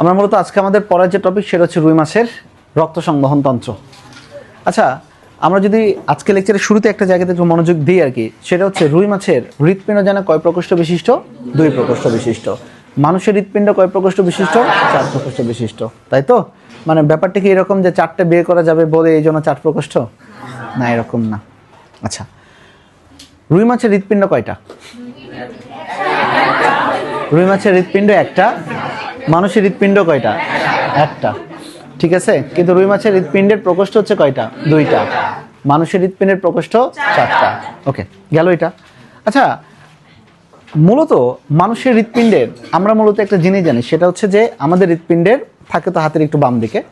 আমরা মূলত আজকে আমাদের পড়ার যে টপিক সেটা হচ্ছে রুই মাছের রক্ত সংবহন তন্ত্র। আচ্ছা আমরা যদি আজকে লেকচারের শুরুতে একটা জায়গাতে একটু মনোযোগ দিই আর কি, সেটা হচ্ছে রুই মাছের হৃৎপিণ্ড জানা কয় প্রকোষ্ঠ বিশিষ্ট? দুই প্রকোষ্ঠ বিশিষ্ট। মানুষের হৃৎপিণ্ড কয় প্রকোষ্ঠ বিশিষ্ট? চার প্রকোষ্ঠ বিশিষ্ট। তাই তো? মানে ব্যাপারটা কি এরকম যে চারটে বিয়ে করা যাবে বলে এই জন্য চার প্রকোষ্ঠ না, এরকম না। আচ্ছা রুই মাছের হৃৎপিণ্ড কয়টা? রুই মাছের হৃৎপিণ্ড একটা। মানুষের হৃৎপিণ্ড কয়টা? একটা। ঠিক আছে? কিন্তু রুই মাছের হৃৎপিণ্ডের প্রকোষ্ঠ হচ্ছে কয়টা? দুইটা। মানুষের হৃৎপিণ্ডের প্রকোষ্ঠ চারটা। ওকে, গেল এটা। আচ্ছা মূলত মানুষের হৃৎপিণ্ডের, আমরা মূলত একটা জিনিস জানি, সেটা হচ্ছে যে আমাদের হৃৎপিণ্ডের থাকে তো হাতের একটু বাম দিকে।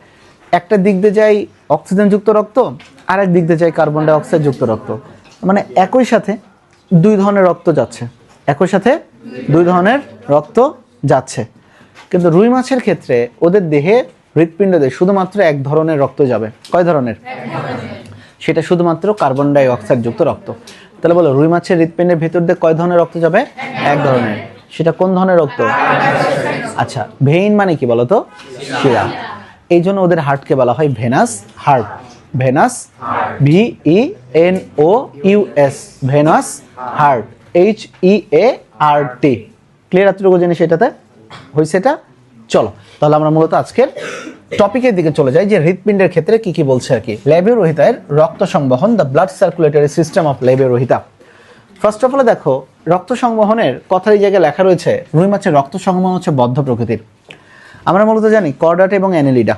একটা দিক দিয়ে যায় অক্সিজেনযুক্ত রক্ত আর এক দিক দিয়ে যায় কার্বন ডাই অক্সাইড যুক্ত রক্ত। মানে একই সাথে দুই ধরনের রক্ত যাচ্ছে। একই সাথে দুই ধরনের রক্ত যাচ্ছে। কিন্তু রুই মাছের ক্ষেত্রে ওদের দেহে হৃৎপিণ্ডতে শুধুমাত্র এক ধরনের রক্ত যাবে। কয় ধরনের? সেটা শুধুমাত্র কার্বন ডাই অক্সাইড যুক্ত রক্ত। তাহলে বলো, রুই মাছের হৃৎপিণ্ডের ভেতর দিয়ে কয় ধরনের রক্ত যাবে? এক ধরনের। সেটা কোন ধরনের রক্ত? আচ্ছা ভেইন মানে কি বলতো? শিরা। এই জন্য ওদের হার্টকে বলা হয় venous heart. Venous V E N O U S venous heart. H E A R T clear এতটুকু জিনিস এটাতে? হয়েছে এটা? চলো, তাহলে আমরা মূলত আজকের টপিকের দিকে চলে যাই, যে হৃৎপিণ্ডের ক্ষেত্রে কি কি বলছে আর কি। ল্যাবিওরোহিতার রক্ত সংবহন the blood circulatory system of labeo rohita. First of all দেখো, রক্ত সংবহনের কথার এই জায়গায় লেখা রয়েছে, রুই মাছের রক্ত সংবহন হচ্ছে বদ্ধ প্রকৃতির। আমরা মূলত জানি কর্ডাটা এবং অ্যানেলিডা।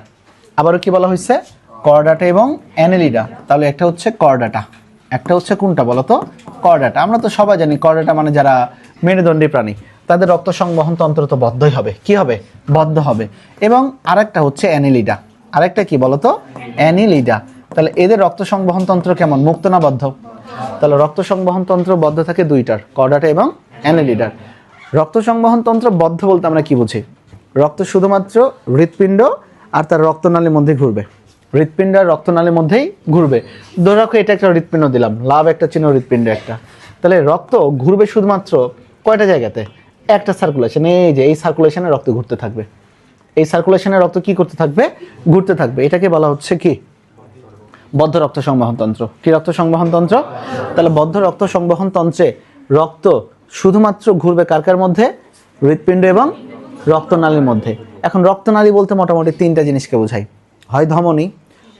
আবারও কি বলা হয়েছে? কর্ডাটা এবং অ্যানেলিডা। তাহলে একটা হচ্ছে কর্ডাটা, একটা হচ্ছে কোনটা বলো তো কর্ডাটা। আমরা তো সবাই জানি কর্ডাটা মানে যারা মেরুদণ্ডী প্রাণী। তাদের রক্ত সংবহন তন্ত্র তো বদ্ধই হবে। কি হবে? বদ্ধ হবে। এবং আরেকটা হচ্ছে অ্যানিলিডা। আরেকটা কি বলতো? অ্যানিলিডা। তাহলে এদের রক্ত সংবহন তন্ত্র কেমন? মুক্ত না বদ্ধ? তাহলে রক্ত সংবহন তন্ত্র বদ্ধ থাকে দুইটার, কর্ডাটা এবং অ্যানিলিডার। রক্ত সংবহন তন্ত্র বদ্ধ বলতে আমরা কি বুঝি? রক্ত শুধুমাত্র হৃৎপিণ্ড আর তার রক্তনালীর মধ্যে ঘুরবে। হৃৎপিণ্ড আর রক্তনালীর মধ্যেই ঘুরবে। ধরে রাখো, এটা একটা হৃৎপিণ্ড দিলাম। লাভ একটা, চিহ্ন হৃৎপিণ্ড একটা। তাহলে রক্ত ঘুরবে শুধুমাত্র কয়টা জায়গাতে? একটা সার্কুলেশন এই যে, এই সার্কুলেশনে রক্ত ঘুরতে থাকবে। এই সার্কুলেশনে রক্ত কি করতে থাকবে? ঘুরতে থাকবে। এটাকে বলা হচ্ছে কি? বদ্ধ রক্ত সংবহন তন্ত্র। কি রক্ত সংবহন তন্ত্র? তাহলে বদ্ধ রক্ত সংবহন তন্ত্রে রক্ত শুধুমাত্র ঘুরবে কার কার মধ্যে? হৃৎপিণ্ড এবং রক্তনালীর মধ্যে। এখন রক্তনালী বলতে মোটামুটি তিনটা জিনিসকে বোঝায় হয় ধমনী,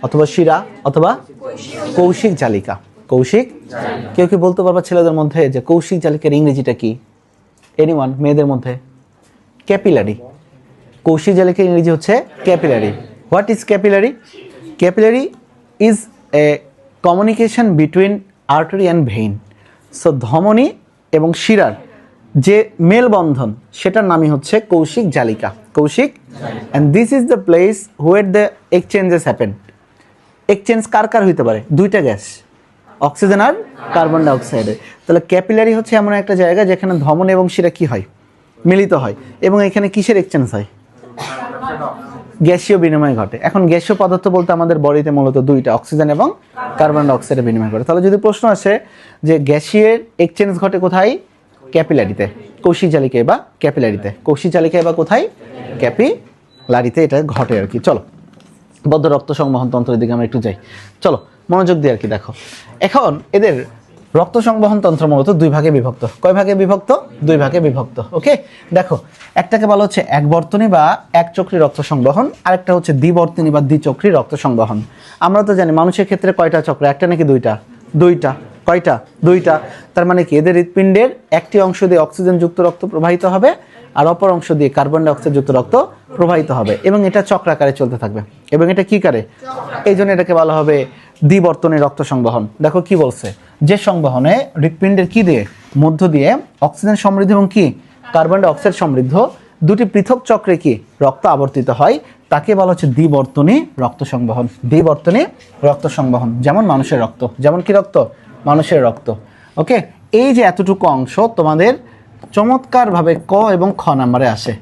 অথবা শিরা, অথবা কৌশিক জালিকা। কৌশিক? কেউ কি বলতে পারবা ছেলেদের মধ্যে যে কৌশিক জালিকার ইংরেজিটা কি? এনিওয়ান মেয়েদের মধ্যে ক্যাপিলারি কৌশিক জালিকার ইংরেজি হচ্ছে capillary what is capillary capillary is a communication between artery and vein so ধমনী এবং শিরার যে মেলবন্ধন, সেটার নামই হচ্ছে কৌশিক জালিকা। Kaushik? And this is the place where the exchanges happen exchange কার কার হইতে পারে? দুইটা গ্যাস। অক্সিজেন আর কার্বন ডাইঅক্সাইডে। তাহলে ক্যাপিলারি হচ্ছে এমন একটা জায়গা যেখানে ধমন এবং শিরা কি হয়? মিলিত হয়। এবং এখানে কিসের এক্সচেঞ্জ হয়? গ্যাসীয় বিনিময় ঘটে। এখন গ্যাসীয় পদার্থ বলতে আমাদের বডিতে মূলত দুইটা, অক্সিজেন এবং কার্বন ডাইঅক্সাইডের বিনিময় ঘটে। তাহলে যদি প্রশ্ন আসে যে গ্যাসীয় এক্সচেঞ্জ ঘটে কোথায়? ক্যাপিলারিতে। কৌশিক জালিকায় বা ক্যাপিলারিতে। কৌশিক জালিকায় বা কোথায়? ক্যাপিলারিতে এটা ঘটে আর কি। চলো, বদ্ধ রক্ত সংবহন তন্ত্রের দিকে আমরা একটু যাই। চলো মনোযোগ দিয়ে আর কি দেখো। এখন এদের রক্ত সংবহন তন্ত্র মূলত দুই ভাগে বিভক্ত। কয় ভাগে বিভক্ত? দুই ভাগে বিভক্ত, ওকে? দেখো, একটাকে বলা হচ্ছে এক বর্তনী বা এক চক্রী রক্ত সংবহন, আরেকটা হচ্ছে দ্বিবর্তনী বা দ্বিচক্রী রক্ত সংবহন। আমরা তো জানি মানুষের ক্ষেত্রে কয়টা চক্র, একটা নাকি দুইটা? দুইটা। কয়টা? দুইটা। তার মানে কি, এদের হৃৎপিণ্ডের একটি অংশ দিয়ে অক্সিজেন যুক্ত রক্ত প্রবাহিত হবে, আর অপর অংশ দিয়ে কার্বন ডাইঅক্সাইড যুক্ত রক্ত প্রবাহিত হবে, এবং এটা চক্রাকারে চলতে থাকবে। এবং এটা কি কারে? এই জন্য এটাকে বলা হবে দ্বিবর্তনী রক্ত সংবহন। দেখো কি বলছে? যে সংবহনে হৃৎপিণ্ডের কি দিয়ে? মধ্য দিয়ে অক্সিজেন সমৃদ্ধ এবং কি? কার্বন ডাইঅক্সাইড সমৃদ্ধ। দুটি পৃথক চক্রে কি রক্ত আবর্তিত হয়? তাকে বলা হচ্ছে দ্বিবর্তনী রক্ত সংবহন। দ্বিবর্তনী রক্ত সংবহন। যেমন মানুষের রক্ত। যেমন কি রক্ত? মানুষের রক্ত। ওকে এই যে এতটুকু অংশ তোমাদের চমৎকারভাবে ক এবং খ নাম্বারে আসে।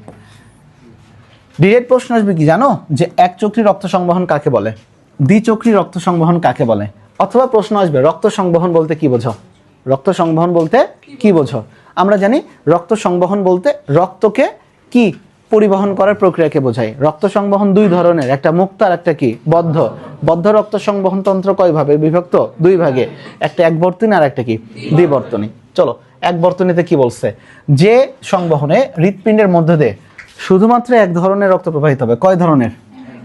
ডিরেক্ট প্রশ্ন আসবে কি জানো? যে এক চক্রী রক্ত সংবহন কাকে বলে? দ্বিচক্রী রক্ত সংবহন কাকে বলে? অথবা প্রশ্ন আসবে রক্ত সংবহন বলতে কি বোঝো? রক্ত সংবহন বলতে কি বোঝো? আমরা জানি রক্ত সংবহন বলতে রক্তকে কি পরিবহন করার প্রক্রিয়াকে বোঝায়। রক্ত সংবহন দুই ধরনের একটা মুক্ত আর একটা কি? বদ্ধ। বদ্ধ রক্ত সংবহন তন্ত্র কয় ভাবে বিভক্ত? দুই ভাগে একটা একবর্তনী আর একটা কি? দ্বিবর্তনী চলো একবর্তনীতে কি বলছে? যে সংবহনে হৃৎপিণ্ডের মধ্যে দিয়ে শুধুমাত্র এক ধরনের রক্ত প্রবাহিত হবে। কয় ধরনের?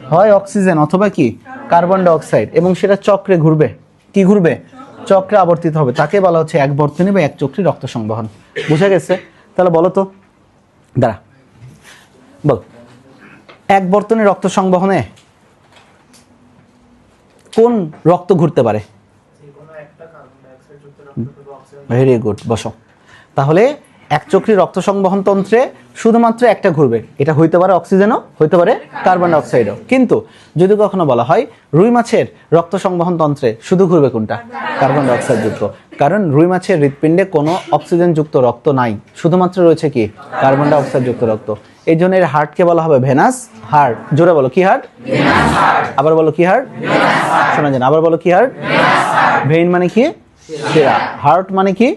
হয় অক্সিজেন অথবা কি? কার্বন ডাইঅক্সাইড এবং সেটা চক্রে ঘুরবে। কি ঘুরবে? চক্রে আবর্তিত হবে। তাকে বলা হচ্ছে এক বর্তনী বা এক চক্রী রক্ত সংবহন। বুঝা গেছে? তাহলে বলো তো। দাঁড়া। বল। এক বর্তনী রক্ত সংবহনে কোন রক্ত ঘুরতে পারে? ভেরি গুড বসো। তাহলে এক চক্রী রক্ত সংবহন তন্ত্রে শুধুমাত্র একটা ঘুরবে। এটা হইতে পারে অক্সিজেনও হইতে পারে কার্বন ডাইঅক্সাইডও। কিন্তু যদি কখনো বলা হয় রুই মাছের রক্ত সংবহন তন্ত্রে শুধু ঘুরবে কোনটা? কার্বন ডাইঅক্সাইড যুক্ত। কারণ রুই মাছের হৃৎপিণ্ডে কোনো অক্সিজেন যুক্ত রক্ত নাই। শুধুমাত্র রয়েছে কি? কার্বন ডাইঅক্সাইড যুক্ত রক্ত। এই জন্য এর হার্টকে বলা হবে ভেনাস হার্ট জোরে বলো কি হার্ট আবার বলো কি হার্ট শোনা যায় না, আবার বলো কি হার্ট ভেইন মানে কি? হার্ট মানে কি?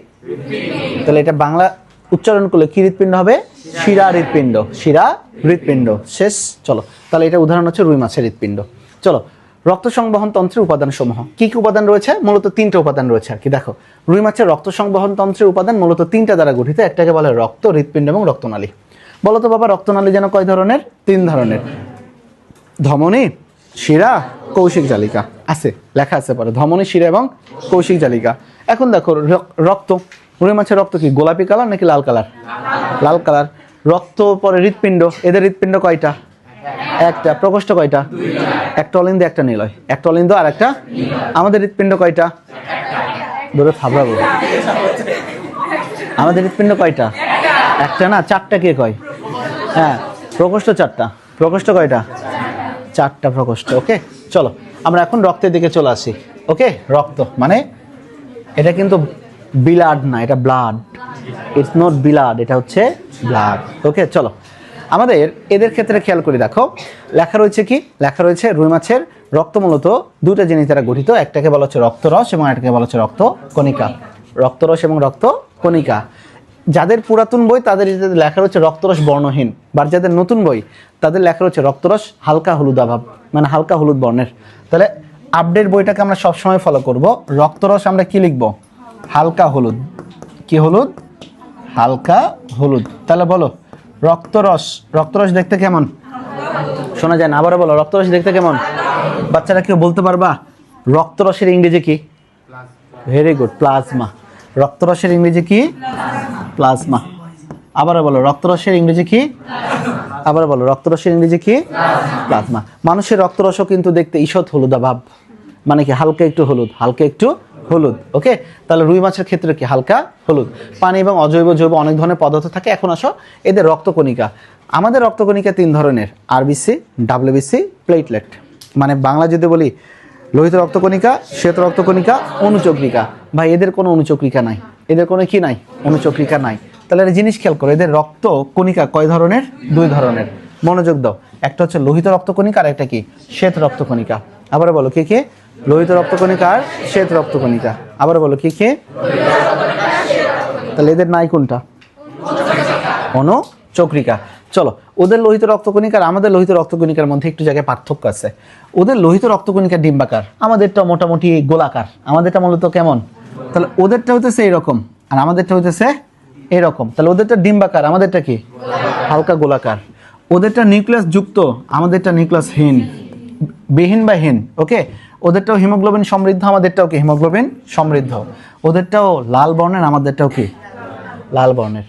তাহলে এটা বাংলা উচ্চারণ করলে কি হৃৎপিণ্ড হবে? শিরা হৃৎপিণ্ড শিরা হৃৎপিণ্ড। শেষ, চলো। তাহলে এটা উদাহরণ হচ্ছে রুই মাছের হৃৎপিণ্ড। চলো, রক্ত সংবহন তন্ত্রের উপাদান সমূহ কি কি উপাদান রয়েছে? মূলত তিনটা উপাদান রয়েছে আর কি। দেখো, রুই মাছের রক্ত সংবহন তন্ত্রের উপাদান মূলত তিনটা দ্বারা গঠিত। একটাকে বলে রক্ত, হৃৎপিণ্ড এবং রক্তনালী। বলো তো বাবা, রক্তনালী যেন কয় ধরনের? তিন ধরনের। ধমনী, শিরা, কৌশিক জালিকা। আছে, লেখা আছে পরে। ধমনী, শিরা এবং কৌশিক জালিকা। এখন দেখো রক- রক্ত রুই মাছের রক্ত কি? গোলাপি কালার নাকি লাল কালার? লাল কালার। রক্ত পরে হৃৎপিণ্ড। এদের হৃৎপিণ্ড কয়টা? একটা। প্রকোষ্ঠ কয়টা? একটা অলিন্দ, একটা নিলয়। একটা অলিন্দ আর একটা আমাদের হৃৎপিণ্ড কয়টা? ধরে থাবড়াবো আমাদের হৃৎপিণ্ড কয়টা? একটা না? চারটা কে কয়? হ্যাঁ প্রকোষ্ঠ চারটা। প্রকোষ্ঠ কয়টা? চারটা প্রকোষ্ঠ। ওকে, চলো। আমরা এখন রক্তের দিকে চলে আসি। ওকে, রক্ত মানে এটা কিন্তু ব্লাড না, এটা ব্লাড ইটস নট ব্লাড, এটা হচ্ছে ব্লাড ওকে চলো। আমাদের এদের ক্ষেত্রে খেয়াল করে, দেখো। লেখা রয়েছে কি? লেখা রয়েছে রুই মাছের রক্ত মূলত দুটো জিনিস দ্বারা গঠিত। একটাকে বলা হচ্ছে রক্তরস এবং একটাকে বলা হচ্ছে রক্ত কণিকা রক্তরস এবং রক্ত কণিকা যাদের পুরাতন বই, তাদের লেখা রয়েছে রক্তরস বর্ণহীন। বা যাদের নতুন বই, তাদের লেখা রয়েছে রক্তরস হালকা হলুদ অভাব মানে হালকা হলুদ বর্ণের। তাহলে আপডেট বইটাকে আমরা সবসময় ফলো করব। রক্তরস আমরা কি লিখব? হালকা হলুদ। কি হলুদ? হালকা হলুদ। তাহলে বলো, রক্তরস রক্তরস দেখতে কেমন? শোনা যায় না, আবারও বলো, রক্তরস দেখতে কেমন? বাচ্চারা কেউ বলতে পারবা? রক্তরসের ইংরেজি কি? ভেরি গুড প্লাজমা রক্তরসের ইংরেজি কি? প্লাজমা আবারও বলো, রক্তরসের ইংরেজি কি? আবার বলো, রক্তরসের ইংরেজি কি? প্লাজমা মানুষের রক্তরসও কিন্তু দেখতে ঈষৎ হলুদা ভাব মানে কি, হালকা একটু হলুদ, হালকা একটু হলুদ ওকে তাহলে রুই মাছের ক্ষেত্রে কি? হালকা হলুদ। পানি এবং অজৈব জৈব অনেক ধরনের পদার্থ থাকে। এখন আসো এদের রক্তকণিকা। আমাদের রক্তকণিকা তিন ধরনের আরবিসি ডাব্লিউবিসি প্লেটলেট মানে বাংলা যদি বলি, লোহিত রক্তকণিকা, শ্বেত রক্তকণিকা, অনুচক্রিকা। ভাই, এদের কোনো অনুচক্রিকা নাই। এদের কোনো কি নাই? অনুচক্রিকা নাই। তাহলে একটা জিনিস খেয়াল করো, এদের রক্ত কণিকা কয় ধরনের? দুই ধরনের। মনোযোগ দাও। একটা হচ্ছে লোহিত রক্তকণিকা আর একটা কি? শ্বেত রক্তকণিকা। আবার বলো, কে কে? লোহিত রক্তকণিকা আর শ্বেত রক্তকণিকা আবার বলো, কি, কে? তাহলে এদের নাই কোনটা? অনুচক্রিকা চলো, ওদের লোহিত রক্তকণিকা আর আমাদের লোহিত রক্তকণিকার মধ্যে একটু জায়গায় পার্থক্য আছে। ওদের লোহিত রক্তকণিকা ডিম্বাকার, আমাদেরটা মোটামুটি গোলাকার। আমাদেরটা মূলত কেমন? তাহলে ওদেরটা হইতেছে এইরকম আর আমাদেরটা হইতেছে এরকম। তাহলে ওদেরটা ডিম্বাকার, আমাদেরটা কি? হালকা গোলাকার। ওদেরটা নিউক্লিয়াস যুক্ত, আমাদেরটা নিউক্লিয়াস হীন। বিহীন বা হীন, ওকে? ওদেরটাও হিমোগ্লোবিন সমৃদ্ধ, আমাদেরটাও কি হিমোগ্লোবিন সমৃদ্ধ? ওদেরটাও লাল বর্ণের, আমাদেরটাও কি লাল বর্ণের?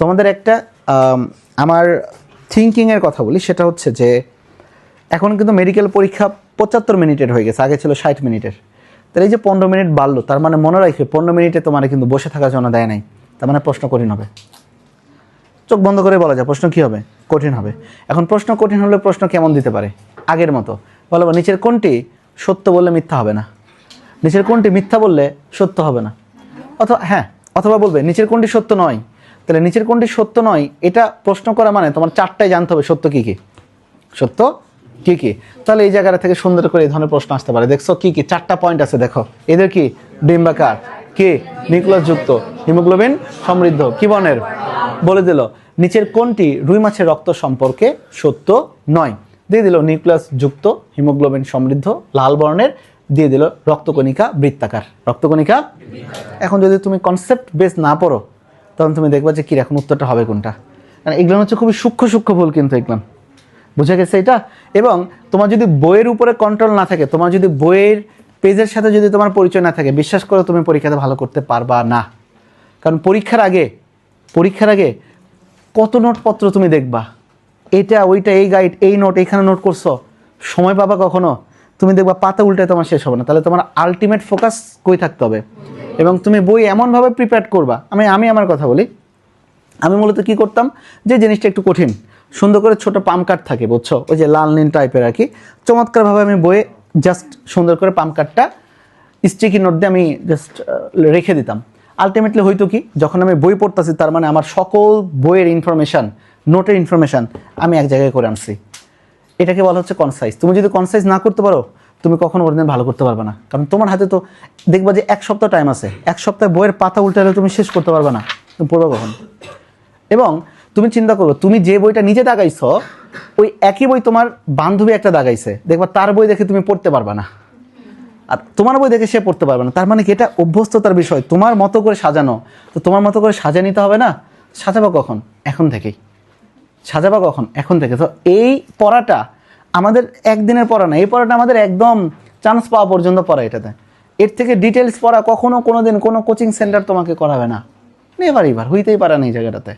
তোমাদের একটা আমার থিঙ্কিংয়ের কথা বলি, সেটা হচ্ছে যে এখন কিন্তু মেডিকেল পরীক্ষা পঁচাত্তর মিনিটের হয়ে গেছে, আগে ছিল ষাট মিনিটের। তাহলে এই যে পনেরো মিনিট বাড়লো, তার মানে মনে রাখবে, পনেরো মিনিটে তোমার কিন্তু বসে থাকার জন্য দেয় নাই। তার মানে প্রশ্ন কঠিন হবে। চোখ বন্ধ করে বলা যায়, প্রশ্ন কি হবে? কঠিন হবে। এখন প্রশ্ন কঠিন হলে প্রশ্ন কেমন দিতে পারে? আগের মতো। বলো নিচের কোনটি সত্য বললে মিথ্যা হবে না। নিচের কোনটি মিথ্যা বললে সত্য হবে না? অথবা হ্যাঁ অথবা বলবে, নিচের কোনটি সত্য নয়? তাহলে নিচের কোনটি সত্য নয়, এটা প্রশ্ন করা মানে তোমার চারটায় জানতে হবে, সত্য কি কি? সত্য কি কি? তাহলে এই জায়গাটা থেকে সুন্দর করে এই ধরনের প্রশ্ন আসতে পারে। দেখছ কি কি? চারটা পয়েন্ট আছে, দেখো। এদের কি? ডিম্বাকার। কে? নিউক্লিয়াস যুক্ত। হিমোগ্লোবিন সমৃদ্ধ। কি বর্ণের? বলে দিল, নিচের কোনটি রুই মাছের রক্ত সম্পর্কে সত্য নয়? দিয়ে দিল নিউক্লিয়াস যুক্ত হিমোগ্লোবিন সমৃদ্ধ লাল বর্ণের, দিয়ে দিল রক্তকণিকা বৃত্তাকার। রক্তকণিকা? এখন যদি তুমি কনসেপ্ট বেস না পড়ো, তখন তুমি দেখবা যে কি এখন উত্তরটা হবে কোনটা। কারণ এগুলো হচ্ছে খুবই সূক্ষ্ম সূক্ষ্ম ভুল কিন্তু এগুলো। বুঝে গেছে এটা? এবং তোমার যদি বইয়ের উপরে কন্ট্রোল না থাকে, তোমার যদি বইয়ের পেজের সাথে যদি তোমার পরিচয় না থাকে, বিশ্বাস করো তুমি পরীক্ষাতে ভালো করতে পারবা না। কারণ পরীক্ষার আগে পরীক্ষার আগে কত নোটপত্র তুমি দেখবা? এটা, ওইটা, এই গাইড এই নোট এইখানে নোট করছ। সময় পাবা কখনো? তুমি দেখবা পাতা উল্টে তোমার শেষ হবে না। তাহলে তোমার আলটিমেট ফোকাস কই থাকতে হবে? এবং তুমি বই এমনভাবে প্রিপেয়ার করবা। আমি আমি আমার কথা বলি। আমি মূলত কি করতাম? যে জিনিসটা একটু কঠিন। সুন্দর করে ছোট পাম কাট থাকে, বুঝছ? ওই যে লাল, নীল টাইপের আর কি। চমৎকারভাবে আমি বইয়ে জাস্ট সুন্দর করে পাম কাটটা স্টিকি নোট দিয়ে আমি জাস্ট রেখে দিতাম। আলটিমেটলি হয়তো কি? যখন আমি বই পড়তাছি, তার মানে আমার সকল বইয়ের ইনফরমেশান নোটের ইনফরমেশান আমি এক জায়গায় করে আনছি। এটাকে বলা হচ্ছে কনসাইজ তুমি যদি কনসাইজ না করতে পারো, তুমি কখনো ওর দিন ভালো করতে পারবে না। কারণ তোমার হাতে তো দেখবা যে এক সপ্তাহ টাইম আছে। এক সপ্তাহে বইয়ের পাতা উল্টালে তুমি শেষ করতে পারবে না। তুমি পড়বে কখন? এবং তুমি চিন্তা করো, তুমি যে বইটা নিজে দাগাইছ, ওই একই বই তোমার বান্ধবী একটা দাগাইছে। দেখবা তার বই দেখে তুমি পড়তে পারবে না। আর তোমার বই দেখে সে পড়তে পারবে না। তার মানে কি এটা অভ্যস্ততার বিষয়। তোমার মতো করে সাজানো। তো তোমার মতো করে সাজিয়ে নিতে হবে না? সাজাবো কখন? এখন থেকেই। সাজাবা কখন? এখন থেকে। তো এই পড়াটা আমাদের একদিনের পড়া না, এই পড়াটা আমাদের একদম চান্স পাওয়া পর্যন্ত পড়া এটাতে। এর থেকে ডিটেলস পড়া কখনো কোনো দিন কোনো কোচিং সেন্টার তোমাকে করাবে না। এবার এবার হইতেই পারে না এই জায়গাটাতে।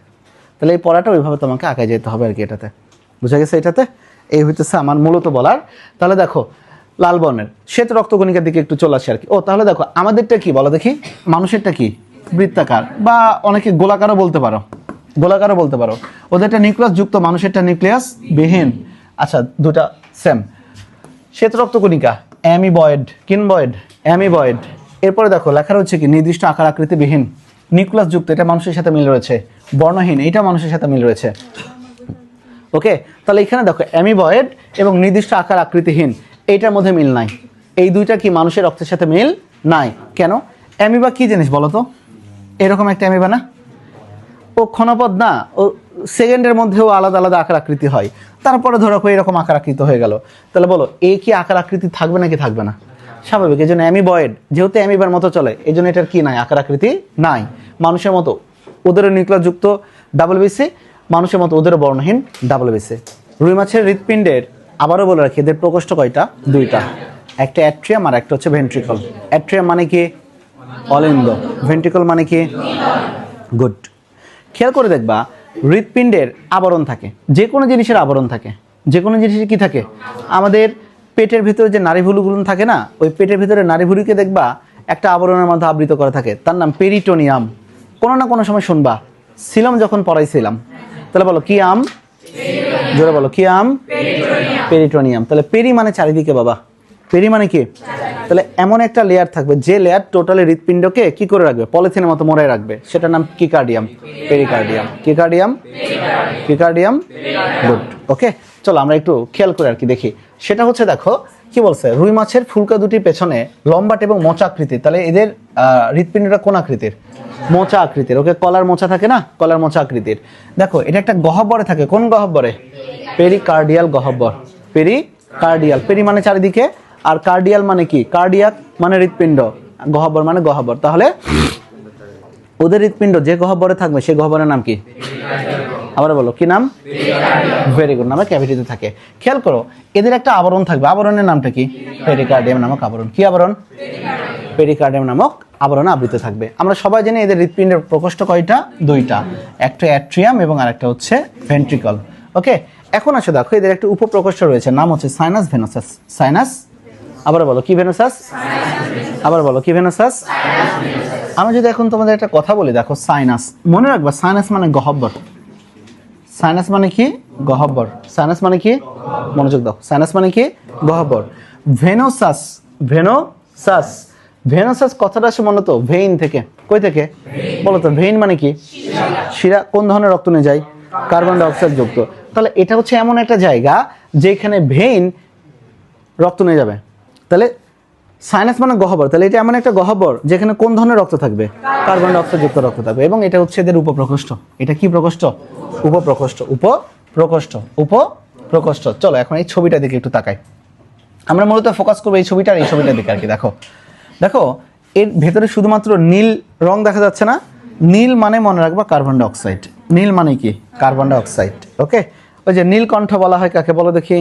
তাহলে এই পড়াটা ওইভাবে তোমাকে আঁকায় যেতে হবে আর কি এটাতে। বুঝা গেছে এটাতে? এই হইতেছে আমার মূলত বলার। তাহলে দেখো, লাল বর্ণের। শ্বেত রক্তকণিকার দিকে একটু চলে আসে আর কি। ও, তাহলে দেখো, আমাদেরটা কি বলো দেখি? মানুষেরটা কি? বৃত্তাকার। বা অনেকে গোলাকারও বলতে পারো। গোলাকারও বলতে পারো। ওদেরটা নিউক্লিয়াস যুক্ত, মানুষেরটা নিউক্লিয়াস বিহীন। আচ্ছা দুটা সেম শ্বেত রক্তকণিকা অ্যামিবয়েড, কিনবয়েড, অ্যামিবয়েড। এরপরে দেখো লেখা রয়েছে কি, নির্দিষ্ট আকার আকৃতি বিহীন, নিউক্লিয়াস যুক্ত, এটা মানুষের সাথে মিল রয়েছে। বর্ণহীন, এটা মানুষের সাথে মিল রয়েছে। ওকে, তাহলে এখানে দেখো, অ্যামিবয়েড এবং নির্দিষ্ট আকার আকৃতিহীন, এইটার মধ্যে মিল নাই। এই দুইটা কি মানুষের রক্তের সাথে মিল নাই? কেন? অ্যামিবা কি জিনিস বলো তো? এরকম একটা অ্যামিবা না? ও ক্ষণপদ না, ও সেকেন্ডের মধ্যেও আলাদা আলাদা আকার আকৃতি হয়। তারপরে ধরো এরকম আকার আকৃতি হয়ে গেল। তাহলে বলো এই কি আকার আকৃতি থাকবে নাকি থাকবে না? স্বাভাবিক, এই জন্য অ্যামিবয়েড, যেহেতু অ্যামিবার মতো চলে, এই জন্য এটার কি নাই, আকার আকৃতি নাই। মানুষের মতো, ওদেরও নিউক্লিয়াস যুক্ত ডাবল বিসি মানুষের মতো ওদেরও বর্ণহীন ডাবল বিসি রুই মাছের হৃৎপিণ্ডের, আবারও বলে রাখি, এদের প্রকোষ্ঠ কয়টা? দুইটা। একটা অ্যাট্রিয়াম আর একটা হচ্ছে ভেন্ট্রিকল। অ্যাট্রিয়াম মানে কি? অলিন্দ। ভেন্ট্রিকল মানে কি? গুড। খেয়াল করে দেখবা, হৃৎপিণ্ডের আবরণ থাকে। যে কোনো জিনিসের আবরণ থাকে। যে কোনো জিনিসের কি থাকে? আমাদের পেটের ভিতরে যে নাড়িভুলুগুলো থাকে না, ওই পেটের ভিতরে নাড়িভুলিকে দেখবা, একটা আবরণের মধ্যে আবৃত করা থাকে। তার নাম পেরিটোনিয়াম। কোনো না কোনো সময় শুনবা ছিলাম যখন পড়াইছিলাম তাহলে বলো, কি আম? জোরে বলো, কি আম? পেরিটোনিয়াম। তাহলে পেরি মানে চারিদিকে বাবা। পেরি মানে কি? তাহলে এমন একটা লেয়ার থাকবে, যে লেয়ার টোটালি হৃৎপিণ্ডকে কি করে রাখবে? পলিথিনের মতো মোড়ায় রাখবে। সেটার নাম কিকার্ডিয়াম, পেরিকার্ডিয়াম। কিকার্ডিয়াম কিকার্ডিয়াম গুড ওকে চলো আমরা একটু খেয়াল করে আর কি দেখি। সেটা হচ্ছে দেখো, কি বলছে? রুই মাছের ফুলকা দুটির পেছনে লম্বাট এবং মোচা আকৃতির, তাহলে এদের হৃৎপিণ্ডটা কোন আকৃতির? মোচা আকৃতির। ওকে, কলার মোচা থাকে না? কলার মোচা আকৃতির। দেখো, এটা একটা গহব্বরে থাকে। কোন গহব্বরে পেরিকার্ডিয়াল গহব্বর পেরি কার্ডিয়াল পেরি মানে চারিদিকে আর কার্ডিয়াল মানে কি? কার্ডিয়াক মানে হৃৎপিণ্ড। গহব্বর মানে গহব্বর তাহলে ওদের হৃৎপিণ্ড যে গহ্বরে থাকবে সেই গহ্বরের নাম কি? আবার বলো, কি নাম? ভেরি গুড নামে ক্যাভিটিতে থাকে। খেয়াল করো, এদের একটা আবরণ থাকবে। আবরণের নামটা কি? পেরিকার্ডিয়াম নামক আবরণ। কি আবরণ? পেরিকার্ডিয়াম নামক আবরণে আবৃত থাকবে। আমরা সবাই জানি এদের হৃৎপিণ্ডের প্রকোষ্ঠ কয়টা? দুইটা। একটা অ্যাট্রিয়াম এবং আরেকটা হচ্ছে ভেন্ট্রিকল ওকে এখন আসে দেখো, এদের একটা উপপ্রকোষ্ঠ রয়েছে, নাম হচ্ছে সাইনাস ভেনোসাস সাইনাস আবার বলো, কি ভেনোসাস আবার বলো, কি ভেনোসাস আমি যদি এখন তোমাদের একটা কথা বলি, দেখো সাইনাস মনে রাখবা সাইনাস মানে গহব্বর। সাইনাস মানে কি? গহব্বর। সাইনাস মানে কি? মনোযোগ দাও। সাইনাস মানে কি? গহব্বর। ভেনোসাস ভেনোসাস ভেনোসাস কথাটা আসে মূলত ভেইন থেকে। কই থেকে? বলো তো ভেইন মানে কি? শিরা। কোন ধরনের রক্ত নিয়ে যায়? কার্বন ডাইঅক্সাইড যুক্ত। তাহলে এটা হচ্ছে এমন একটা জায়গা যেখানে ভেইন রক্ত নিয়ে যাবে। তাহলে সাইনাস মানে গহ্বর। তাহলে এটা এমন একটা গহ্বর যেখানে কোন ধরনের রক্ত থাকবে? কার্বন ডাইঅক্সাইড যুক্ত রক্ত থাকবে। এবং এটা হচ্ছে এদের উপপ্রকোষ্ঠ। এটা কি প্রকোষ্ঠ? উপপ্রকোষ্ঠ। উপপ্রকোষ্ঠ। উপপ্রকোষ্ঠ। চলো, এখন এই ছবিটা দিকে একটু তাকাই। আমরা মূলত ফোকাস করব এই ছবিটা এই ছবিটার দিকে আর কি দেখো। দেখো, এর ভেতরে শুধুমাত্র নীল রং দেখা যাচ্ছে না। নীল মানে মনে রাখবা কার্বন ডাইঅক্সাইড নীল মানে কি? কার্বন ডাইঅক্সাইড ওকে ওই যে নীলকণ্ঠ বলা হয় কাকে বলো দেখি?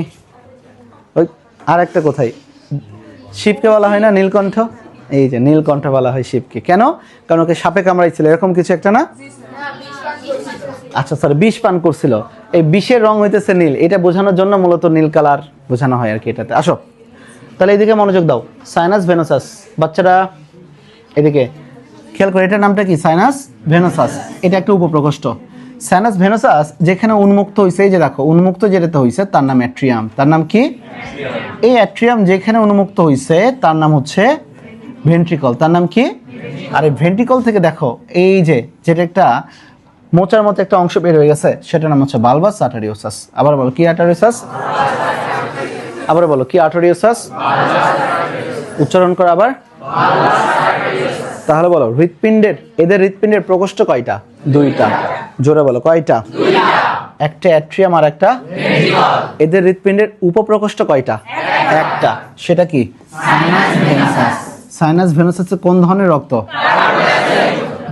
ওই আর একটা কোথায়? শিবকে বলা হয় না, নীলকণ্ঠ? এই যে, নীলকণ্ঠ বলা হয় শিবকে। কেন? কারণ ওকে সাপে কামড়াইছিল, এরকম কিছু একটা না? আচ্ছা স্যার বিষ পান করছিল। এই বিষের রং হইতেছে নীল। এটা বোঝানোর জন্য মূলত নীল কালার বোঝানো হয় আর কি এটাতে। আসো। তাহলে এদিকে মনোযোগ দাও। Sinus venosus. বাচ্চারা, এদিকে। খেয়াল করে, এটার নামটা কি? Sinus venosus. এটা একটা উপপ্রকোষ্ঠ। সাইনাস ভেনোসাস যেখানে উন্মুক্ত হয়েছে এই যে দেখো, উন্মুক্ত যেটাতে হয়েছে তার নাম অ্যাট্রিয়াম। তার নাম কি? এই অ্যাট্রিয়াম যেখানে উন্মুক্ত হয়েছে তার নাম হচ্ছে ভেন্ট্রিকল। তার নাম কি? আর এই ভেন্ট্রিকল থেকে দেখো, এই যে, যেটা একটা মোচার মতো একটা অংশ বের হয়ে গেছে, সেটার নাম হচ্ছে বালবাস আটারিওসাস আবার বলো, কি আটারিওসাস আবার বলো, কি আটারিওসাস উচ্চারণ করো আবার। তাহলে বলো হৃৎপিণ্ডের এদের হৃৎপিণ্ডের প্রকোষ্ঠ কয়টা? দুইটা। জোরে বলো কয়টা? একটা অ্যাট্রিয়াম আর একটা এদের হৃৎপিণ্ডের উপপ্রকোষ্ঠ কয়টা? একটা। সেটা কি? সাইনাস ভেনাসাসে। কোন ধরনের রক্ত?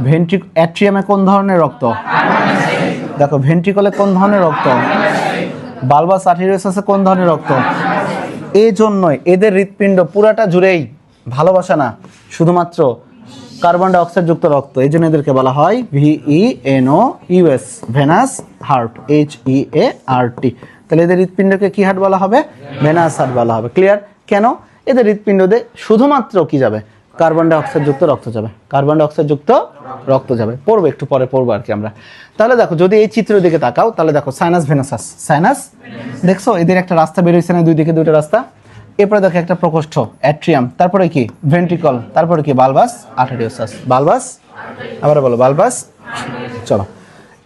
ভেন্ট্রিক অ্যাট্রিয়ামে কোন ধরনের রক্ত? দেখো ভেন্ট্রিকলে কোন ধরনের রক্ত? বালবাস আর্টেরিয়াসে কোন ধরনের রক্ত? এই জন্যই এদের হৃৎপিণ্ড পুরাটা জুড়েই ভালোবাসা না শুধুমাত্র কার্বন ডাইঅক্সাইড যুক্ত রক্ত, এই জন্য এদেরকে বলা হয় V E O U S venous heart H E A R T তাহলে এদের হৃৎপিণ্ডকে কি হার্ট বলা হবে? ভেনাস হার্ট বলা হবে। ক্লিয়ার কেন? এদের হৃৎপিণ্ডতে শুধুমাত্র কি যাবে? কার্বন ডাইঅক্সাইড যুক্ত রক্ত যাবে। কার্বন ডাইঅক্সাইড যুক্ত রক্ত যাবে। পড়ব, একটু পরে পড়ব আর কি আমরা। তাহলে দেখো, যদি এই চিত্রের দিকে তাকাও, তাহলে দেখো সাইনাস ভেনাসাস সাইনাস দেখছ? এদের একটা রাস্তা বেরোইছে না? দুই দিকে দুইটা রাস্তা? এরপরে দেখো একটা প্রকোষ্ঠ, অ্যাট্রিয়াম, তারপরে কি? ভেন্ট্রিকল, তারপরে কি? Bulbus, arteriosus. বালবাস? আবার বলো, বালবাস? চলো।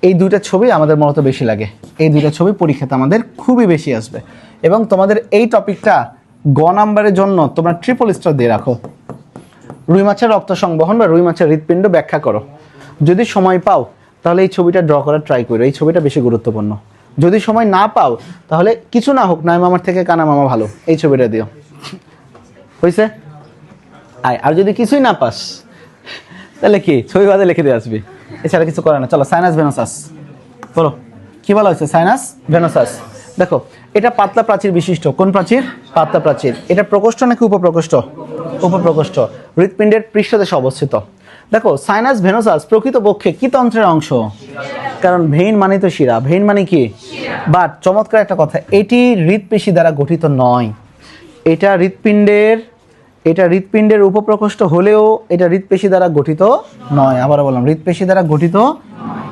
এই দুইটা ছবি আমাদের মূলত বেশি লাগে। এই দুইটা ছবি পরীক্ষাতে আমাদের খুবই বেশি আসবে। এবং তোমাদের এই টপিকটা গ নাম্বারের জন্য তোমরা ট্রিপল স্টার দিয়ে রাখো। রুই মাছের রক্ত সংবহন বা রুই মাছের হৃৎপিণ্ড ব্যাখ্যা করো। যদি সময় পাও, তাহলে এই ছবিটা ড্র করার ট্রাই করো। এই ছবিটা বেশি গুরুত্বপূর্ণ। যদি সময় না পাও, তাহলে কিছু না হোক নয় মামার থেকে কানা মামা ভালো। এই ছবিটা দিও। হয়েছে আয়, আর যদি কিছুই না পাস, তাহলে কি? ছবি বাদে লিখে দিয়ে আসবি। এছাড়া কিছু করে না। চলো, সাইনাস ভেনোসাস। বলো, কি বলা হয়েছে? Sinus venosus. দেখো, এটা পাতলা প্রাচীর বিশিষ্ট। কোন প্রাচীর? পাতলা প্রাচীর। এটা প্রকোষ্ঠ নাকি উপপ্রকোষ্ঠ? উপপ্রকোষ্ঠ। হৃৎপিণ্ডের পৃষ্ঠদেশে অবস্থিত। দেখো সাইনাস ভেনোসাস প্রকৃতপক্ষে কি তন্ত্রের অংশ? কারণ ভেইন মানে তো শিরা। ভেইন মানে কি? বাট চমৎকার একটা কথা, এটি হৃৎপেশি দ্বারা গঠিত নয়। এটা হৃৎপিণ্ডের এটা হৃৎপিণ্ডের উপপ্রকোষ্ঠ হলেও এটা হৃৎপেশি দ্বারা গঠিত নয়। আবার বললাম, হৃৎপেশি দ্বারা গঠিত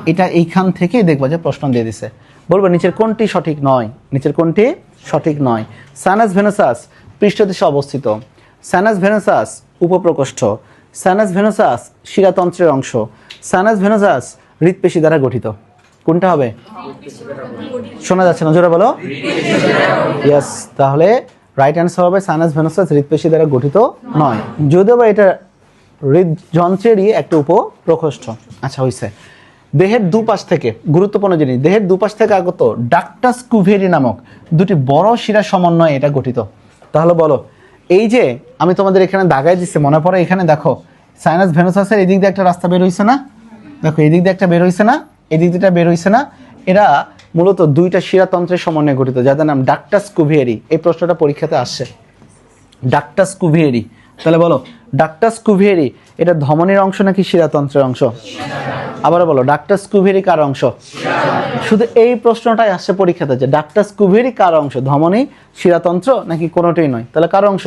এটা এইখান থেকে দেখবা যে প্রশ্ন দিয়ে দিছে। বলব, নিচের কোনটি সঠিক নয়। নিচের কোনটি সঠিক নয়। সানাস ভেনোসাস পৃষ্ঠদেশে অবস্থিত। সানাস ভেনোসাস উপপ্রকোষ্ঠ। সানাস ভেনোসাস শিরাতন্ত্রের অংশ। সানাস ভেনোসাস হৃৎপেশি দ্বারা গঠিত। কোনটা হবে? শোনা যাচ্ছে না, জোরে বলো। ইয়াস তাহলে রাইট অ্যান্সার হবে সাইনাস ভেনোসাস হৃৎপেশি দ্বারা গঠিত নয়। যদিও বা এটা হৃদযন্ত্রেরই একটা উপপ্রকোষ্ঠ। আচ্ছা হয়েছে দেহের দুপাশ থেকে, গুরুত্বপূর্ণ জিনিস, দেহের দুপাশ থেকে আগত ডাক্টাস কুভেরি নামক দুটি বড় শিরা সমন্বয়ে এটা গঠিত। তাহলে বলো এই যে আমি তোমাদের এখানে দাগাই দিচ্ছি মনে পড়ে এখানে দেখো, সাইনাস ভেনোসাসের এদিক দিয়ে একটা রাস্তা বের হয়েছে না? দেখো, এদিক দিয়ে একটা বের হয়েছে না? এদিক দিয়ে বের হয়েছে না? এরা মূলত দুইটা শিরাতন্ত্রের সমন্বয়ে গঠিত, যাদের নাম ডাক্টাস কুভিয়েরি। এই প্রশ্নটা পরীক্ষাতে আসছে। Ductus Cuvieri. তাহলে বলো ডাক্টাস কুভিয়েরি এটা ধমনির অংশ নাকি শিরাতন্ত্রের অংশ? আবারও বলো ডাক্টাস স্কুভেরি কার অংশ? শুধু এই প্রশ্নটাই আসছে পরীক্ষাতে যে ডাক্টাস কুভিয়েরি কার অংশ? ধমনি, শিরাতন্ত্র নাকি কোনোটাই নয়? তাহলে কার অংশ?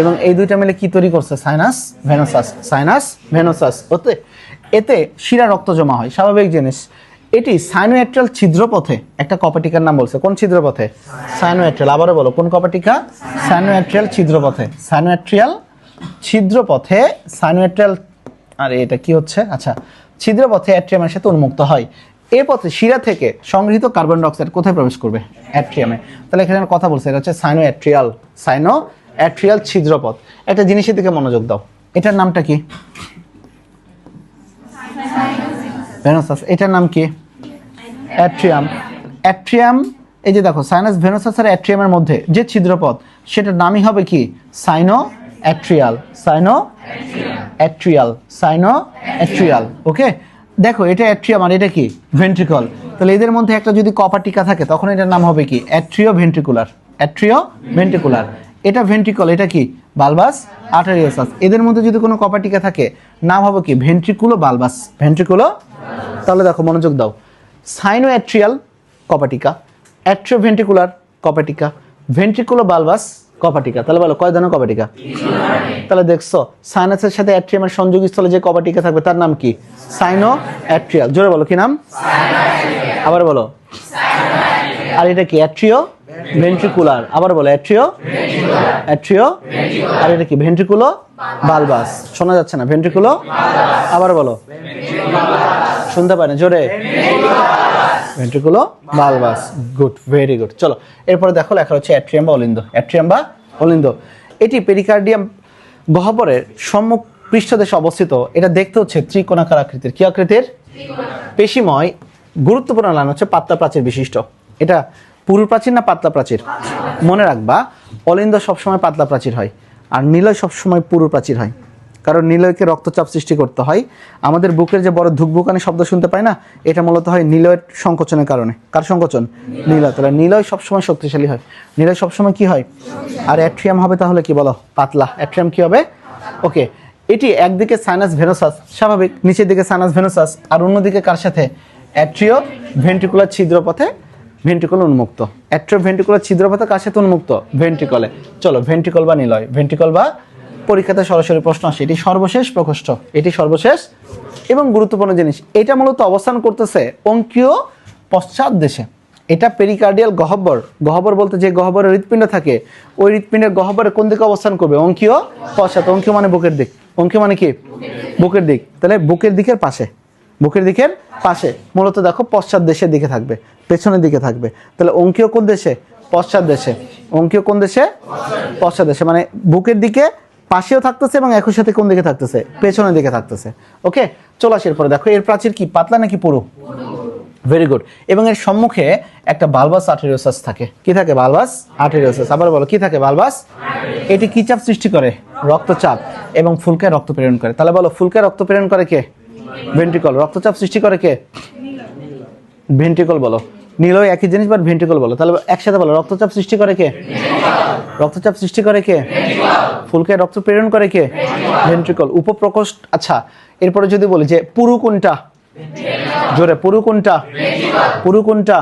এবং এই দুইটা মিলে কি তৈরি করছে? Sinus, venosus. Sinus, venosus. ওতে, এতে শিরা রক্ত জমা হয়, স্বাভাবিক জিনিস। এটি সাইনোএট্রাল ছিদ্রপথে, একটা কপাটিকার নাম বলছে, কোন ছিদ্রপথে? সাইনোএট্রাল, আবারও বলো, কোন কপাটিকা? সাইনোএট্রিয়াল ছিদ্রপথে সাইনোএট্রিয়াল ছিদ্রপথে সাইনোএট্রাল আরে এটা কি হচ্ছে? আচ্ছা ছিদ্রপথে অ্যাট্রিয়ামের সাথে উন্মুক্ত হয়। এ পথে শিরা থেকে সংগৃহীত কার্বন ডাইঅক্সাইড কোথায় প্রবেশ করবে? অ্যাট্রিয়ামে। তাহলে এখানে কথা বলছে, এটা হচ্ছে সাইনো অ্যাট্রিয়াল সাইনো অ্যাট্রিয়াল ছিদ্রপথ। একটা জিনিসের দিকে মনোযোগ দাও। এটার নামটা কি? ভেনোসাস। এটার নাম কি? অ্যাট্রিয়াম। অ্যাট্রিয়াম, এই যে দেখো, সাইনাস ভেনোসাস আর অ্যাট্রিয়ামের মধ্যে যে ছিদ্রপথ, সেটার নামই হবে কি? Sino atrial, sino atrial sino atrial, okay? দেখো, এটা অ্যাট্রিয়াম আর এটা কি? ভেন্ট্রিকল তাহলে এদের মধ্যে একটা যদি কপার টিকা থাকে, তখন এটার নাম হবে কি? অ্যাট্রিও ভেন্ট্রিকুলার অ্যাট্রিও ভেন্ট্রিকুলার এটা ভেন্ট্রিকল এটা কি? বালবাস আর্টারিয়াসাস এদের মধ্যে যদি কোনো কপার টিকা থাকে, নাম হবে কি? ভেন্ট্রিকুলো বালবাস ভেন্ট্রিকুলো তাহলে দেখো, মনোযোগ দাও। সাইনো অ্যাট্রিয়াল কপাটিকা অ্যাট্রিওভেন্ট্রিকুলার কপাটিকা ভেন্ট্রিকুলো বালবাস কপাটিকা। তাহলে বলো, কয় ধরনের কপাটিকা? তাহলে দেখছ সাইনাসের সাথে অ্যাট্রিয়ামের সংযোগস্থলে যে কপাটিকা থাকবে, তার নাম কি? সাইনো অ্যাট্রিয়াল জোরে বলো, কি নাম? আবার বলো। আর এটা কি অ্যাট্রিও ভেন্ট্রিকুলার আবার বলো অ্যাট্রিও অ্যাট্রিও আর এটা কি ভেন্ট্রিকুলো বালবাস শোনা যাচ্ছে না ভেন্ট্রিকুলো আবার বলো। শুনতে পারেন, জোরে। Ventriculo bulbus good very good চলো এরপরে দেখো লেখা হচ্ছে অ্যাট্রিয়াম বা অলিন্দ। অ্যাট্রিয়াম বা অলিন্দ। এটি পেরিকার্ডিয়াম গহ্বরের সম্মুখ পৃষ্ঠদেশে অবস্থিত। এটা দেখতে হচ্ছে ত্রিকোণাকার আকৃতির। কি আকৃতির? পেশিময়। গুরুত্বপূর্ণ লাইন হচ্ছে পাতলা প্রাচীর বিশিষ্ট। এটা পুরু প্রাচীর না পাতলা প্রাচীর। মনে রাখবা অলিন্দ সবসময় পাতলা প্রাচীর হয়। আর নীলয় সবসময় পুরু প্রাচীর হয়। কারণ নিলয়কে রক্তচাপ সৃষ্টি করতে হয়। আমাদের বুকের যে বড় ধুকভুকানি শব্দ শুনতে পাই না, এটা মূলত হয় নিলয়ের সংকোচনের কারণে। কার সংকোচন? নিলয় তাহলে নিলয় সবসময় শক্তিশালী হয়। নিলয় সবসময় কি হয়? আর অ্যাট্রিয়াম হবে তাহলে কি বলো? পাতলা। অ্যাট্রিয়াম কি হবে? ওকে। এটি একদিকে সাইনাস ভেনোসাস, স্বাভাবিক। নিচের দিকে সাইনাস ভেনোসাস, আর অন্যদিকে কার সাথে? অ্যাট্রিও ভেন্ট্রিকুলার ছিদ্রপথে ভেন্ট্রিকল উন্মুক্ত। অ্যাট্রিও ভেন্ট্রিকুলার ছিদ্রপথে কার সাথে উন্মুক্ত? ভেন্ট্রিকলে। চলো, ভেন্ট্রিকল বা নিলয়। ভেন্ট্রিকল বা পরীক্ষাতে সরাসরি প্রশ্ন আসে। এটি সর্বশেষ প্রকোষ্ঠ, এটি সর্বশেষ এবং গুরুত্বপূর্ণ জিনিস। এটা মূলত অবস্থান করতেছে অঙ্কীয় পশ্চাৎ দেশে। এটা পেরিকার্ডিয়াল গহ্বর। গহ্বর বলতে যে গহ্বরের হৃৎপিণ্ড থাকে, ওই হৃৎপিণ্ডের গহ্বরে কোন দিকে অবস্থান করবে? অঙ্কীয় পশ্চাৎ। অঙ্কীয় মানে বুকের দিক। অঙ্কীয় মানে কি? বুকের দিক। তাহলে বুকের দিকের পাশে। বুকের দিকের পাশে। মূলত দেখো পশ্চাৎ দেশের দিকে থাকবে, পেছনের দিকে থাকবে। তাহলে অঙ্কীয় কোন দেশে? পশ্চাৎ দেশে। অঙ্কীয় কোন দেশে? পশ্চাৎ দেশে। মানে বুকের দিকে পাশেও থাকতেছে এবং একই সাথে কোন দিকে থাকতেছে? পেছনের দিকে থাকতেছে। ওকে চলে আসি এরপরে। দেখো, এর প্রাচীর কি? পাতলা নাকি পুরো? ভেরি গুড এবং এর সম্মুখে একটা বালবাস আর্টেরিওসাস থাকে। কি থাকে বালবাস? আর্টেরিওসাস। আবার বলো, কি থাকে বালবাস? এটি কি চাপ সৃষ্টি করে? রক্তচাপ। এবং ফুলকে রক্ত প্রেরণ করে। তাহলে বলো, ফুলকে রক্ত প্রেরণ করে কে? ভেন্ট্রিকল রক্তচাপ সৃষ্টি করে কে? ভেন্ট্রিকল বলো। নীলয় একই জিনিস বাট ভেন্ট্রিকল বলো। তাহলে একসাথে বলো, রক্তচাপ সৃষ্টি করে কে? রক্তচাপ সৃষ্টি করে কে? ফুলকে রক্ত প্রেরণ করে কে? ভেন্ট্রিকল উপপ্রকোষ্ঠ আচ্ছা এরপরে যদি বলি যে পুরু কোনটা? জোরে, পুরু কোনটা? পুরু কোনটা?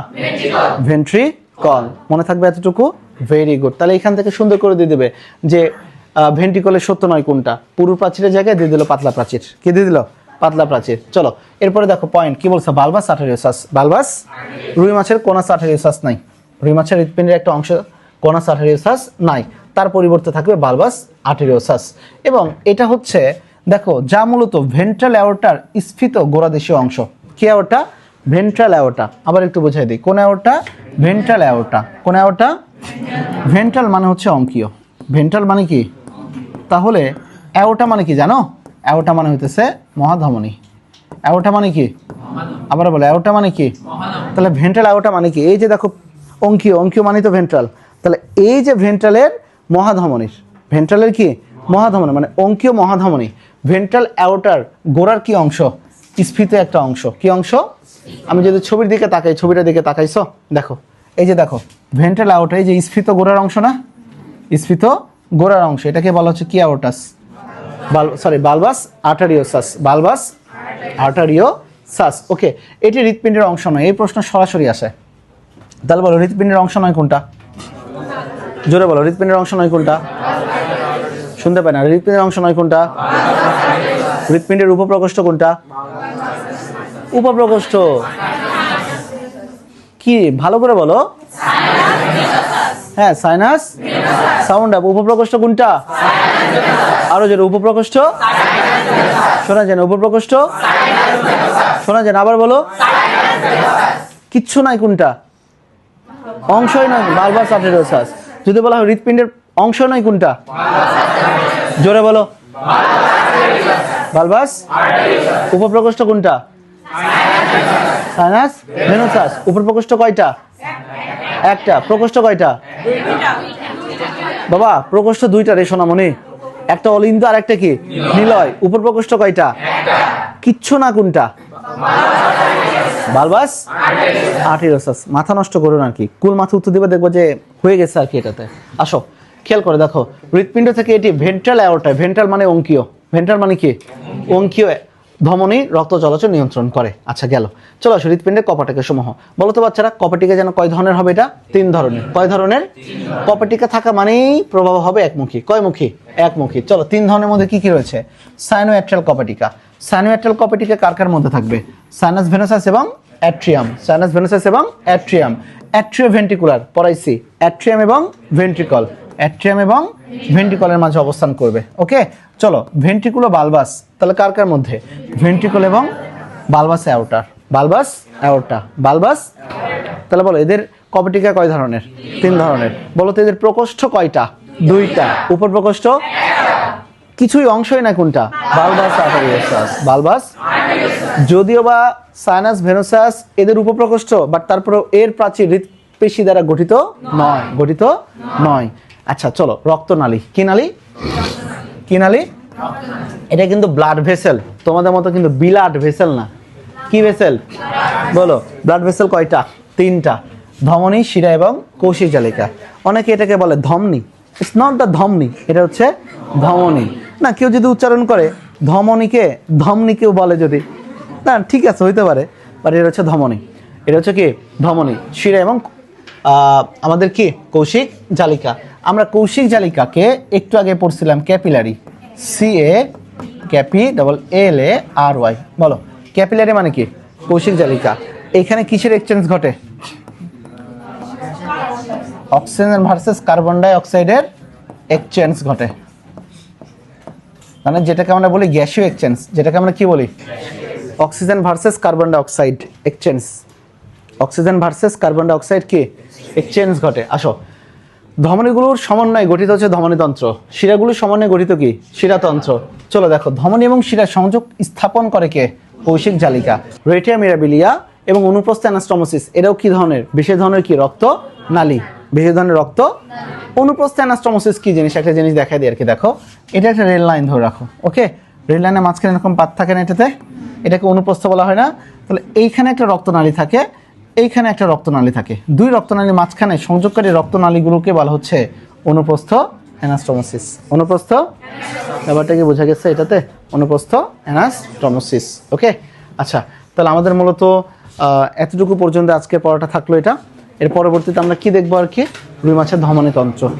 ভেন্ট্রিকল মনে থাকবে এতটুকু? ভেরি গুড তাহলে এখান থেকে সুন্দর করে দিয়ে দেবে যে ভেন্ট্রিকলের সত্য নয় কোনটা। পুরু প্রাচীরের জায়গায় দিয়ে দিল পাতলা প্রাচীর। কি দিয়ে দিল? পাতলা প্রাচীর। চলো, এরপরে দেখো পয়েন্ট কি বলছে? বালবাস আঠারিওসাস বালবাস রুই মাছের কোনাস আঠারিওসাস নাই। রুই মাছের হৃৎপিণ্ডের একটা অংশ কোনাস আঠারিওসাস নাই। তার পরিবর্তে থাকবে বালবাস আর্টেরিওসাস। এবং এটা হচ্ছে, দেখো, যা মূলত ভেন্ট্রাল অ্যাওর্টার স্ফীত গোড়াদেশীয় অংশ। কি অ্যাওর্টা ভেন্ট্রাল অ্যাওর্টা আবার একটু বোঝাই দিই। কোন অ্যাওর্টা ভেন্ট্রাল অ্যাওর্টা কোন অ্যাওর্টা ভেন্ট্রাল মানে হচ্ছে অঙ্কীয়। ভেন্ট্রাল মানে কি? তাহলে অ্যাওটা মানে কি জানো? অ্যাওটা মানে হইতেছে মহাধমনী। অ্যাওটা মানে কি? আবার বলে, অ্যাওটা মানে কি? তাহলে ভেন্ট্রাল অ্যাওটা মানে কি? এই যে দেখো, অঙ্কীয়। অঙ্কীয় মানে তো ভেন্ট্রাল। তাহলে এই যে ভেন্ট্রালের মহাধমনীর, ভেন্ট্রালের কি? মহাধমনী মানে অঙ্কীয় মহাধমনী। ভেন্ট্রাল অ্যাওটার গোড়ার কি অংশ? স্ফীত একটা অংশ। কি অংশ? আমি যদি ছবির দিকে তাকাই, ছবিটার দিকে তাকাইছো? দেখো, এই যে দেখো, ভেন্ট্রাল অ্যাওটা এই যে স্ফীত গোড়ার অংশ না? স্ফীত গোড়ার অংশ, এটাকে বলা হচ্ছে কি অ্যাওটাস বাল সরি বালবাস আর্টারিওসাস বালবাস আর্টারিওসাস ওকে এটি হৃৎপিণ্ডের অংশ নয়, এই প্রশ্ন সরাসরি আসে। তাহলে বলো, হৃৎপিণ্ডের অংশ নয় কোনটা? জোরে বলো, হৃৎপিণ্ডের অংশ নয় কোনটা? শুনতে পাই না, হৃৎপিণ্ডের অংশ নয় কোনটা? হৃৎপিণ্ডের উপপ্রকোষ্ঠ কোনটা? উপপ্রকোষ্ঠ। কি, ভালো করে বলো। হ্যাঁ সাইনাস। সাউন্ড আপ, উপপ্রকোষ্ঠ কোনটা? আরও যেন উপপ্রকোষ্ঠ। শোনা যায় না, উপপ্রকোষ্ঠ। শোনা যায় না, আবার বলো। কিচ্ছু নাই কোনটা? অংশই নয় বালবাস আর্টেরিওসাস যদি বলা হয় হৃৎপিণ্ডের অংশ নয় কোনটা? জোরে বলো। বালবাস। উপপ্রকোষ্ঠ কোনটা? সাইনাস। ভেনোসাস। উপপ্রকোষ্ঠ কয়টা? একটা। প্রকোষ্ঠ কয়টা? বাবা, প্রকোষ্ঠ দুইটা রে সোনামণি। একটা অলিন্দ আর একটা কি? নিলয়। উপর প্রকোষ্ঠ কয়টা? কিচ্ছু না কোনটা? বালবাস। আর্টিরোসাস মাথা নষ্ট করুন আর কি কুল মাথা উত্তর দিবে, দেখব যে হয়ে গেছে আর কি এটাতে। আসো, খেয়াল করে দেখো, হৃৎপিণ্ড থেকে এটি ভেন্ট্রাল অ্যাওরটা ভেন্ট্রাল মানে অঙ্কীয়। ভেন্ট্রাল মানে কি? অঙ্কীয় ধমনী, রক্ত চলাচল নিয়ন্ত্রণ করে। আচ্ছা গেল। চলো আসো হৃৎপিণ্ডের কপাটিকা সমূহ। বলো তো বাচ্চারা, কপাটিকা যেন কয় ধরনের হবে এটা? তিন ধরনের। কয় ধরনের? কপাটিকা থাকা মানেই প্রভাব হবে একমুখী। কয়মুখী? একমুখী। চলো, তিন ধরনের মধ্যে কি কি রয়েছে? সাইনোঅ্যাট্রাল কপাটিকা। সাইনোঅ্যাট্রাল কপাটিকা কার কার মধ্যে থাকবে? সাইনাস, ভেনোসাস এবং অ্যাট্রিয়াম। সাইনাস, ভেনোসাস এবং অ্যাট্রিয়াম। অ্যাট্রিও ভেন্ট্রিকুলার পড়াইছি। অ্যাট্রিয়াম এবং ভেন্ট্রিকল অ্যাট্রিয়াম এবং ভেন্ট্রিকলের মাঝে অবস্থান করবে। ওকে চলো ভেন্ট্রিকুলো বালবাস তাহলে কার কার মধ্যে? ভেন্ট্রিকল এবং বালবাস অ্যাওটার বালবাস অ্যাওটা বালবাস তাহলে বলো, এদের কপটিকা কয় ধরনের? তিন ধরনের। বলো তো, এদের প্রকোষ্ঠ কয়টা? দুইটা। উপর প্রকোষ্ঠ? কিছুই অংশই না কোনটা? বালবাস বালবাস? যদিও বা সাইনাস ভেনোসাস এদের উপপ্রকোষ্ঠ বাট তারপরেও এর প্রাচীর হৃৎপেশি দ্বারা গঠিত নয়। গঠিত নয়। আচ্ছা চলো রক্তনালী। কি নালী? কি নালী? এটা কিন্তু ব্লাড ভেসেল তোমাদের মতো কিন্তু বিলাড ভেসেল না। কি ভেসেল বলো ব্লাড ভেসেল কয়টা? তিনটা। ধমনী শিরা এবং কৌশিক জালিকা। অনেকে এটাকে বলে ধমনী। ইটস নট দ্য ধমনী এটা হচ্ছে ধমনী। না, কেউ যদি উচ্চারণ করে ধমনীকে, ধমনীকেও বলে যদি। না, ঠিক আছে, হইতে পারে বাট এটা হচ্ছে ধমনী। এটা হচ্ছে কি? ধমনী, শিরা এবং আমাদের কি? কৌশিক জালিকা। আমরা কৌশিক জালিকাকে একটু আগে পড়ছিলাম capillary. C A ক্যাপি double L A R Y বলো, ক্যাপিলারি মানে কি? কৌশিক জালিকা। এখানে কিসের এক্সচেঞ্জ ঘটে? অক্সিজেন ভার্সেস কার্বন ডাই অক্সাইডের এক্সচেঞ্জ ঘটে। মানে যেটাকে আমরা বলি গ্যাসীয় এক্সচেঞ্জ যেটাকে আমরা কি বলি? Oxygen versus carbon dioxide exchange oxygen versus carbon dioxide কি? এক্সচেঞ্জ ঘটে। আসো। ধমনীগুলোর সমন্বয়ে গঠিত হচ্ছে ধমনীতন্ত্র। শিরাগুলোর সমন্বয়ে গঠিত কি? শিরাতন্ত্র। চলো দেখো, ধমনী এবং শিরা সংযোগ স্থাপন করে কে? কৌশিক জালিকা। রেটিয়া মিরাবিলিয়া এবং অনুপ্রস্থ অ্যানাস্টমোসিস এরাও কি ধরনের? বিশেষ ধরনের কি? রক্ত নালী। বিশেষ ধরনের রক্ত? অনুপ্রস্থ অ্যানাস্টমোসিস কি জিনিস? একটা জিনিস দেখাই দিই আর কি, দেখো। এটা একটা রেল লাইন ধরে রাখো, ওকে? রেল লাইনের মাঝখানে এরকম পাত থাকে না এটাতে? এটাকে অনুপ্রস্থ বলা হয় না। তাহলে এইখানে একটা রক্তনালী থাকে, এইখানে একটা রক্তনালী থাকে। দুই রক্তনালীর মাঝখানে সংযোগকারী রক্তনালীগুলোকে বলা হচ্ছে অনুপ্রস্থ অ্যানাস্টমোসিস অনুপ্রস্থ? ব্যাপারটা কি বোঝা গেছে এটাতে? অনুপ্রস্থ অ্যানাস্টমোসিস ওকে? আচ্ছা তাহলে আমাদের মূলত এতটুকু পর্যন্ত আজকে পড়াটা থাকল এটা। এর পরবর্তীতে আমরা কি দেখব আর কি? রুই মাছের ধমনী তন্ত্র